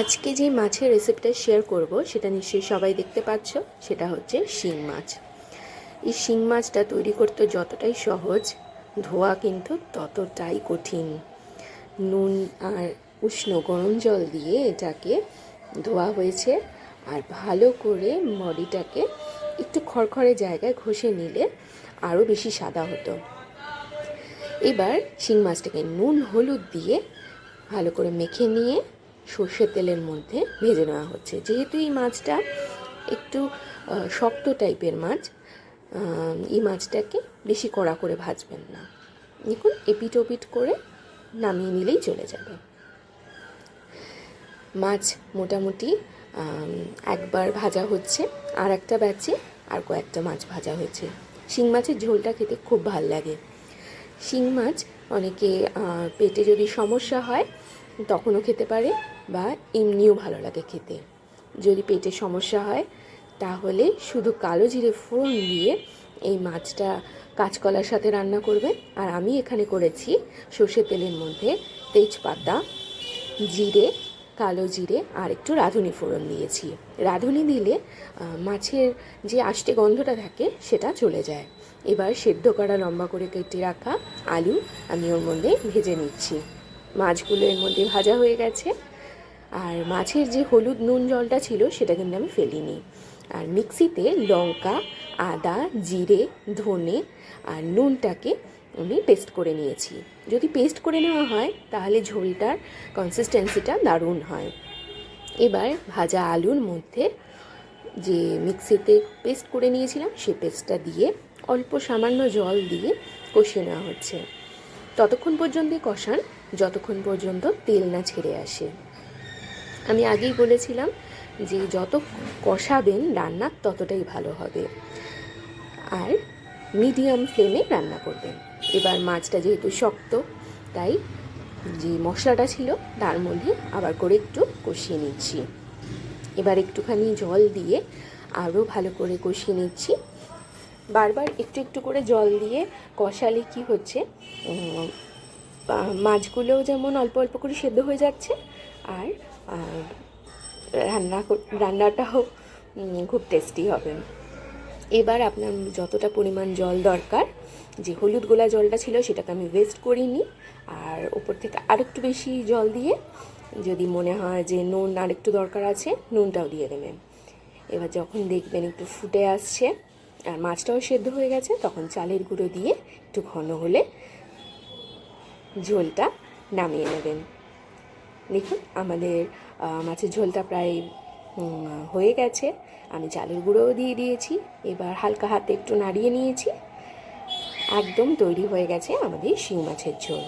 আজকে যে মাছের রেসিপিটা শেয়ার করব, সেটা নিশ্চয়ই সবাই দেখতে পাচ্ছ, সেটা হচ্ছে শিং মাছ। এই শিং মাছটা তৈরি করতে যতটাই সহজ, ধোয়া কিন্তু ততটাই কঠিন। নুন আর উষ্ণ গরম জল দিয়ে এটাকে ধোয়া হয়েছে, আর ভালো করে বডিটাকে একটু খড়খড়ে জায়গায় ঘষে নিলে আরও বেশি সাদা হতো। এবার শিং মাছটাকে নুন, হলুদ দিয়ে ভালো করে মেখে নিয়ে সর্ষের তেলের মধ্যে ভেজে নেওয়া হচ্ছে। যেহেতু এই মাছটা একটু শক্ত টাইপের মাছ এই মাছটাকে বেশি কড়া করে ভাজবেন না। দেখুন এপিট ওপিট করে নামিয়ে নিলেই চলে যাবে। মাছ মোটামুটি একবার ভাজা হচ্ছে, আর একটা ব্যাচে আর কয়েকটা মাছ ভাজা হয়েছে শিং মাছের ঝোলটা খেতে খুব ভালো লাগে। শিং মাছ অনেকে পেটে যদি সমস্যা হয় তখনও খেতে পারে বা এমনিও ভালো লাগে খেতে। যদি পেটে সমস্যা হয়, তাহলে শুধু কালো জিরে ফোড়ন দিয়ে এই মাছটা কাঁচকলার সাথে রান্না করবে আর আমি এখানে করেছি সর্ষের তেলের মধ্যে তেজপাতা, জিরে, কালো জিরে আর একটু রাঁধুনি ফোড়ন দিয়েছি। রাঁধুনি দিলে মাছের যে আষ্টে গন্ধটা থাকে সেটা চলে যায়। এবার সেদ্ধ করা লম্বা করে কেটে রাখা আলু আমি ওর মধ্যে ভেজে নিচ্ছি। মাছগুলো এর মধ্যে ভাজা হয়ে গেছে। আর মাছের যে হলুদ নুন জলটা ছিল, সেটা কিন্তু আমি ফেলিনি। আর মিক্সিতে লঙ্কা, আদা, জিরে, ধনে আর নুনটাকে আমি পেস্ট করে নিয়েছি। যদি পেস্ট করে নেওয়া হয়, তাহলে ঝোলটার কনসিস্টেন্সিটা দারুণ হয়। এবার ভাজা আলুর মধ্যে যে মিক্সিতে পেস্ট করে নিয়েছিলাম, সে পেস্টটা দিয়ে অল্প সামান্য জল দিয়ে কষিয়ে নেওয়া হচ্ছে। ততক্ষণ পর্যন্তই কষান, যতক্ষণ পর্যন্ত তেল না ছেড়ে আসে। আমি আগেই বলেছিলাম যে যত কষাবেন রান্না ততটাই ভালো হবে। আর মিডিয়াম ফ্লেমে রান্না করবেন। এবার মাছটা যেহেতু শক্ত, তাই যে মশলাটা ছিল তার মধ্যে আবার করে একটু কষিয়ে নিচ্ছি। এবার একটুখানি জল দিয়ে আরও ভালো করে কষিয়ে নিচ্ছি। বারবার একটু একটু করে জল দিয়ে কষালে কি হচ্ছে? মাছগুলোও যেমন অল্প অল্প করে সেদ্ধ হয়ে যাচ্ছে, আর রান্না রান্নাটাও খুব টেস্টি হবে। এবার আপনার যতটা পরিমাণ জল দরকার, যে হলুদ গোলা জলটা ছিল সেটাকে আমি ওয়েস্ট করিনি, আর ওপর থেকে আরেকটু বেশি জল দিয়ে যদি মনে হয় যে নুন আরেকটু দরকার আছে, নুনটাও দিয়ে দেবেন। এবার যখন দেখবেন একটু ফুটে আসছে আর মাছটাও সেদ্ধ হয়ে গেছে, তখন চালের গুঁড়ো দিয়ে একটু ঘন হলে ঝোলটা নামিয়ে নেবেন। দেখুন, আমাদের মাছের ঝোলটা প্রায় হয়ে গেছে। আমি চালের গুঁড়োও দিয়ে দিয়েছি, এবার হালকা হাতে একটু নাড়িয়ে নিয়েছি। একদম তৈরি হয়ে গেছে আমাদের শিং মাছের ঝোল।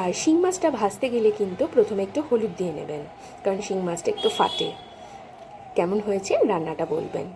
আর শিং মাছটা ভাজতে গেলে কিন্তু প্রথমে একটু হলুদ দিয়ে নেবেন, কারণ শিং মাছটা একটু ফাটে। কেমন হয়েছে? রান্নাটা বলবেন।